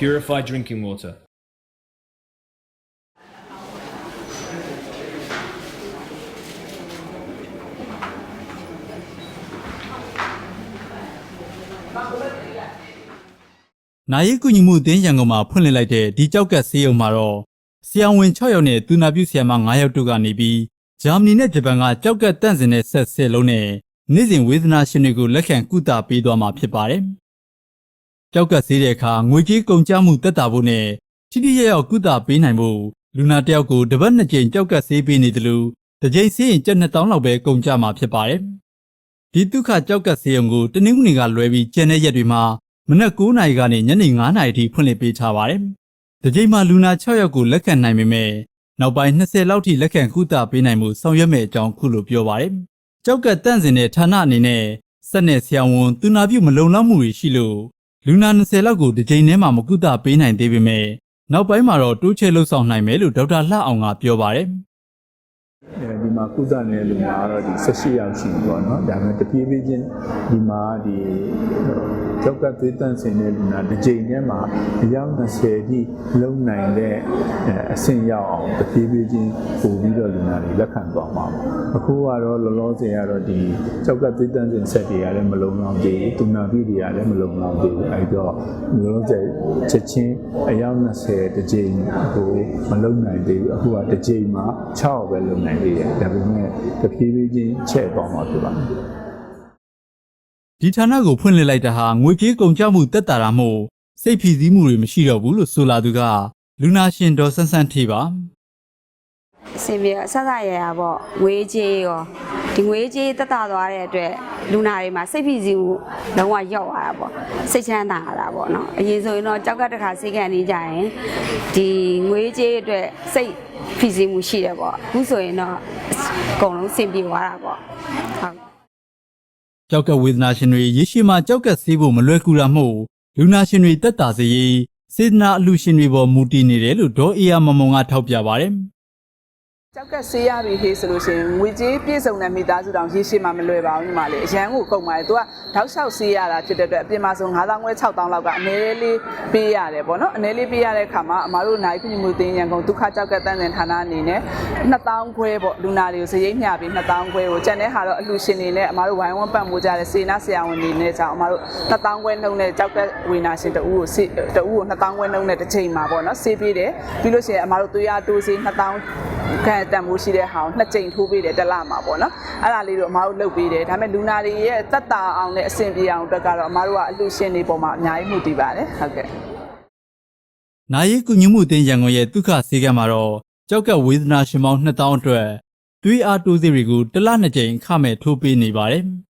purified drinking water. နာရီကူညီမှုအသင်းရန်ကုန်မှာဖွင့်လှစ်လိုက်တဲ့ဒီကြောက်ကတ်ဆေးရုံမှာတော့ဆရာဝန်6ယောက်နဲ့သူနာပြုဆရာမ9ယောက်တို့ကနေပြီးဂျာမနီနဲ့ဂျပန်ကကြောက်ကတ်တန့်စင်တဲ့ဆက်10လုံးနဲ့နေ့စဉ်ဝေဒနာရှင်တွေကိုလက်ခံကုသပေးသွားမှာဖြစ်ပါတယ်။ ကြောက်ကတ်ဆေးတဲ့အခါငွေကြေးကုန်ကျမှုတက်တာဖို့နဲ့ထိထိရရောက်ကုသပေးနိုင်ဖို့လူနာတစ်ယောက်ကိုတစ်ပတ်နှစ်ကြိမ်ကြောက်ကတ်ဆေးပေးနေတယ်လို့တစ်ကြိမ်ဆေးရင်ကျပ်2000လောက်ပဲကုန်ကျမှာဖြစ်ပါတယ်။ဒီဒုက္ခကြောက်ကတ်ဆေးရုံကိုတနင်္ဂနွေကလွဲပြီးကျန်တဲ့ရက်တွေမှာမနက်9နာရီကနေညနေ9နာရီထိဖွင့်လှစ်ပေးထားပါတယ်။ဒီချိန်မှာလူနာ6ယောက်ကိုလက်ခံနိုင်ပေမဲ့နောက်ပိုင်း20လောက်ထိလက်ခံကုသပေးနိုင်မှုဆောင်ရွက်မဲ့အကြောင်းခုလိုပြောပါတယ်။ကြောက်ကတန့်စင်တဲ့ဌာနအနေနဲ့စက်နဲ့ဆရာဝန်သူနာပြုမလုံလောက်မှုတွေရှိလို့ လူနာ20လောက်ကိုဒီချိန်ထဲမှာမကုသပေးနိုင်သေးပေမဲ့နောက်ပိုင်းမှာတော့တိုးချဲ့လှုပ်ဆောင်နိုင်မယ်လို့ဒေါက်တာလှအောင်ကပြောပါတယ်။အဲ ဒီမှာကုသနေတဲ့လူနာကတော့ဒီ18ယောက်ရှိပြီပေါ့နော်ဒါပေမဲ့တပြေးပြေးချင်းဒီမှာဒီကြောက်ကသွေးတန့်စင်တဲ့လူနာတစ်ကြိမ်ထဲမှာအယောက်20ထိလုံနိုင်တဲ့အဆင့်ရောက်အောင်တပြေးပြေးချင်းပို့ပြီးတော့လူနာတွေလက်ခံသွားမှာပါအခုကတော့လောလောဆယ်ကတော့ဒီကြောက်ကသွေးတန့်စင်ဆက်တွေကလည်းမလုံလောက်သေးဘူးသူနာပြုတွေကလည်းမလုံလောက်သေးဘူးအဲဒီတော့လောလောဆယ်ချက်ချင်းအယောက်20တစ်ကြိမ်ကိုမလုံနိုင်သေးဘူးအခုကတစ်ကြိမ်မှာ6ပဲလုံနိုင်သေးတယ်ဒါပေမဲ့တဖြည်းဖြည်းချင်းချဲ့သွားမှာဖြစ်ပါတယ်ဒီဌာနကိုဖွင့်လှစ်လိုက်တာဟာငွေကြေးကုန်ကျမှုတက်တာတာမို့စိတ်ဖိစီးမှုတွေမရှိတော့ဘူးလို့ဆိုလာသူကလူနာရှင်ဒေါ်ဆန်းဆန်းထေပါ အစင်ပြေဆက်ဆက်ရရပေါ့ငွေကြေးရောဒီငွေကြေးတက်တာသွားတဲ့အတွက်လူနာတွေမှာစိတ်ဖိစီးမှုလုံးဝရောက်သွားတာပေါ့စိတ်ချမ်းသာရတာပေါ့နော်အရင်ဆိုရင်တော့ကြောက်ကတစ်ခါစိတ်ကန်နေကြရင်ဒီငွေကြေးအတွက်စိတ်ဖိစီးမှုရှိတယ်ပေါ့အခုဆိုရင်တော့အကုန်လုံးအဆင်ပြေသွားတာပေါ့ဟုတ်ကြောက်ကဝေဒနာရှင်တွေရေရှည်မှာကြောက်ကဆေးဖို့မလွယ်ကူတာမို့လူနာရှင်တွေတက်တာစေရေးစေတနာအလူရှင်တွေပေါ်မူတည်နေတယ်လို့ဒေါ်အေယာမမုံကထောက်ပြပါတယ် ကြောက်ကဆေးရပြီဟေးဆိုလို့ရှိရင်ငွေကြေးပြည့်စုံတဲ့မိသားစုတောင်ရေရှည်မှမလွယ်ပါဘူးညီမလေးအရန်ကိုကုန်ပါတယ်သူကတောက်လျှောက်ဆေးရတာဖြစ်တဲ့အတွက်အပြင်မှာဆို9000ခွဲ6000လောက်ကအနည်းလေးပေးရတယ်ပေါ့နော်အနည်းလေးပေးရတဲ့ခါမှာအမားတို့နိုင်ပြည်မှုတင်းရန်ကုန်ဒုက္ခကြောက်ကတန်းစင်ဌာနအနေနဲ့2000ခွဲပေါ့လူနာတွေကိုစရိတ်မျှပြီး2000ခွဲကိုကျန်တဲ့ဟာတော့အလှရှင်တွေနဲ့အမားတို့ဝိုင်းဝန်းပတ်မှုကြတဲ့စေနာဆရာဝန်တွေနဲ့ကြောင့်အမားတို့2000ခွဲနှုန်းနဲ့ကြောက်ကဝေနာရှင်တအူးကိုစေတအူးကို2000ခွဲနှုန်းနဲ့တစ်ချိန်မှာပေါ့နော်ဆေးပေးတယ်ပြီးလို့ရှိရင်အမားတို့သွေးအားတိုးဆေး2000ခံတန်မှုရှိတဲ့ဟာကိုနှစ်ကြိမ်ထိုးပေးတယ်တစ်လမှာပေါ့နော်အဲ့ဒါလေးတို့အမားတို့လုပ်ပေးတယ်ဒါပေမဲ့လူနာတွေရဲ့တက်တာအောင်နဲ့အဆင်ပြေအောင်အတွက်ကတော့အမားတို့ကအလှရှင်တွေပေါ်မှာအများကြီးမှုတည်ပါတယ်ဟုတ်ကဲ့။နာရီကူညီမှုအသင်းရန်ကုန်ရဲ့ဒုက္ခဆေးကမ်းမှာတော့ကြောက်ကဝေဒနာရှင်ပေါင်း2000အတွက်သွေးအားတိုးဆေးတွေကိုတစ်လနှစ်ကြိမ်အခမဲ့ထိုးပေးနေပါတယ်။